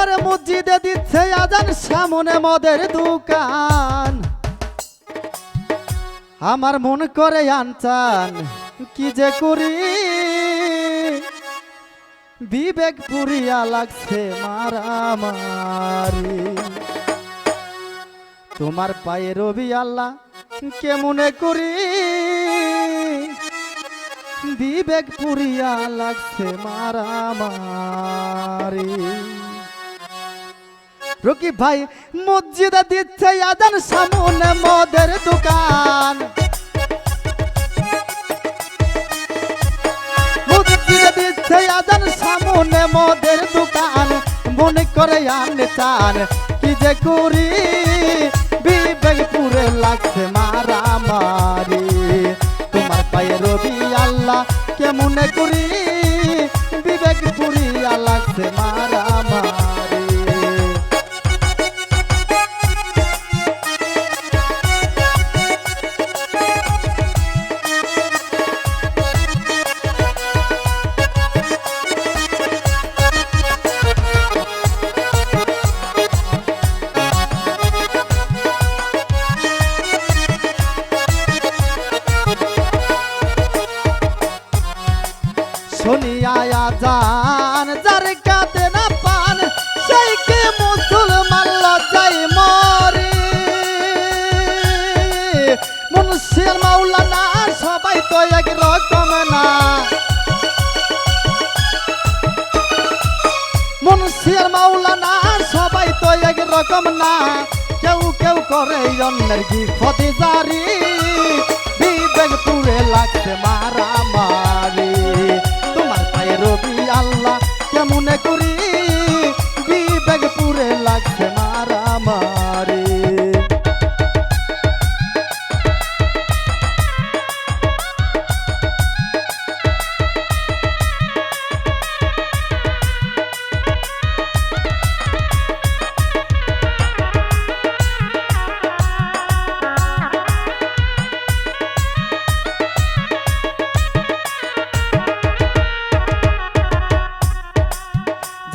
ওরে মসজিদে দিচ্ছে আজান সামনে মদের দোকান। আমার মন করে আনচান, কি যে করি? বিবেক পুরিয়া লাগছে মারামারি। তোমার পায়ে রবি আল্লাহ কেমনে করি? বিবেক পুরিয়া লাগছে মারামারি। রকি ভাই, মসজিদে দিচ্ছে আজান সামনে মদের দোকান। মসজিদে দিচ্ছে আজান সামনে মদের দোকান। মনে করে আনতে চান, কি যে করি? বিবেক পুরে লাগছে মারামারি। তোমার পায়ে রবি আল্লাহ, কেমনে করি? মুসলমান লজ্জাই মরে। মুন্সির মাওলানা, সবাই তো এক রকম না। মুন্সির মাওলানা, সবাই তো এক রকম না। কেউ কেউ করে অন্যের কি ক্ষতি জারি। বিবেক পুরে লাগছে মারামারি। তোমার পায়ে রবি আল্লাহ কেমনে করি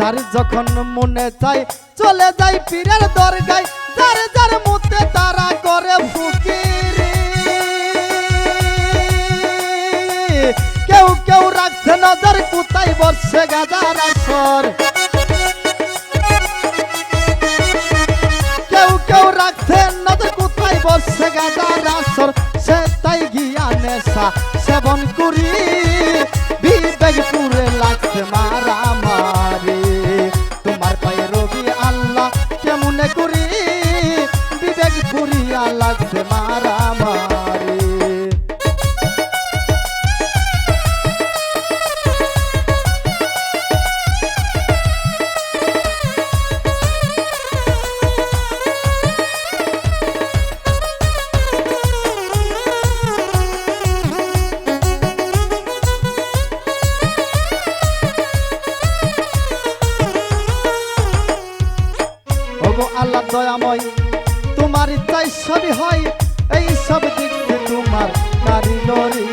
যার যখন মনে চাই চলে যাই পীরের দরগায়, যার যার মুতে তারা করে ফুকিরি। কেউ কেউ রাখছে নজর, কোথায় বসছে গাজার আসর। কেউ কেউ রাখছে নজর, কোথায় বসছে গাজার আসর। সে তাই গিয়া নেশা আল্লাহ দয়াময়। তোমার ইচ্ছাই সবই হয়, এই সব দিক তোমার কারিগরি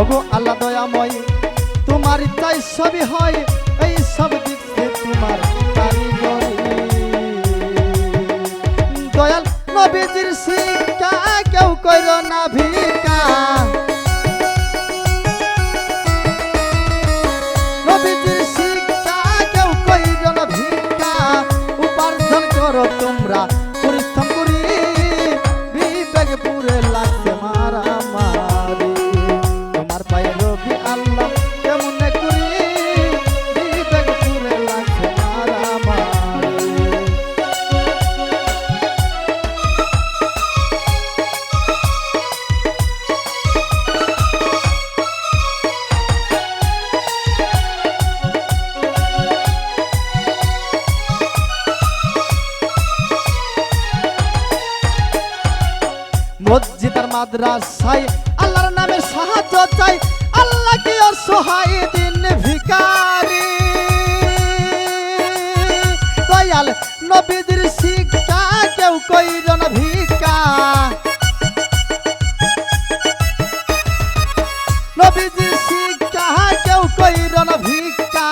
ওগো আল্লাহ দয়াময়, তোমার ইচ্ছাই সবই হয়, এই সব দিক তোমার কারিগরি দয়াল নবীজির শিক্ষা কেউ কইর না ভিকা মাদ্রাসায় আল্লাহর নামে সাহায্য চাই। আল্লাহ কে সহায় দিন ভিকারি দয়াল নবীদের শিক্ষা কেউ কইজন ভিকা নবীদের শিক্ষা কেউ কইজন ভিকা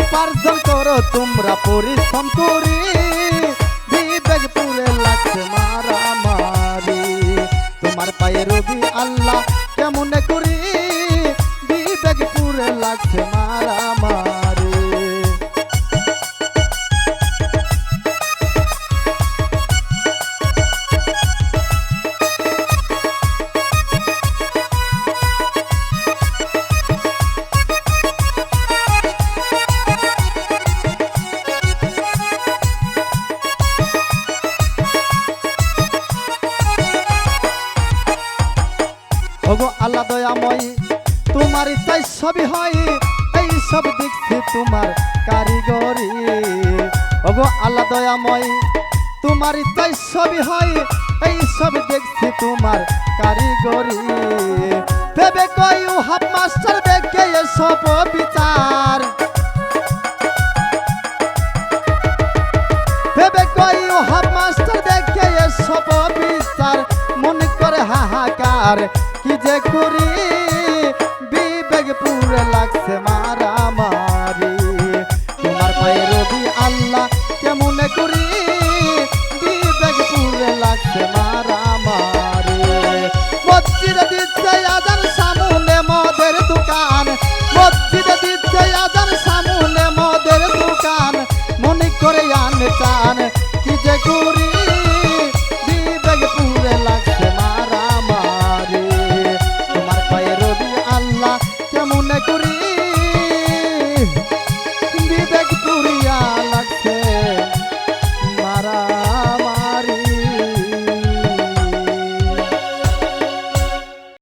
উপার্জন করো তোমরা পরিশ্রম করি। আল্লাহ কেমন সবই হয়, এই সব দেখছি তোমার কারিগরি। ওগো আল্লাহ দয়াময়ী তোমার তাই সবই হয়, এই সব দেখছি তোমার কারিগরি। ভেবে কই হাফ মাস্টার দেখে এসব বিচার ভেবে কই হাফ মাস্টার দেখে এসব বিচার মনে করে হাহাকার, কি যে করি? লাগছে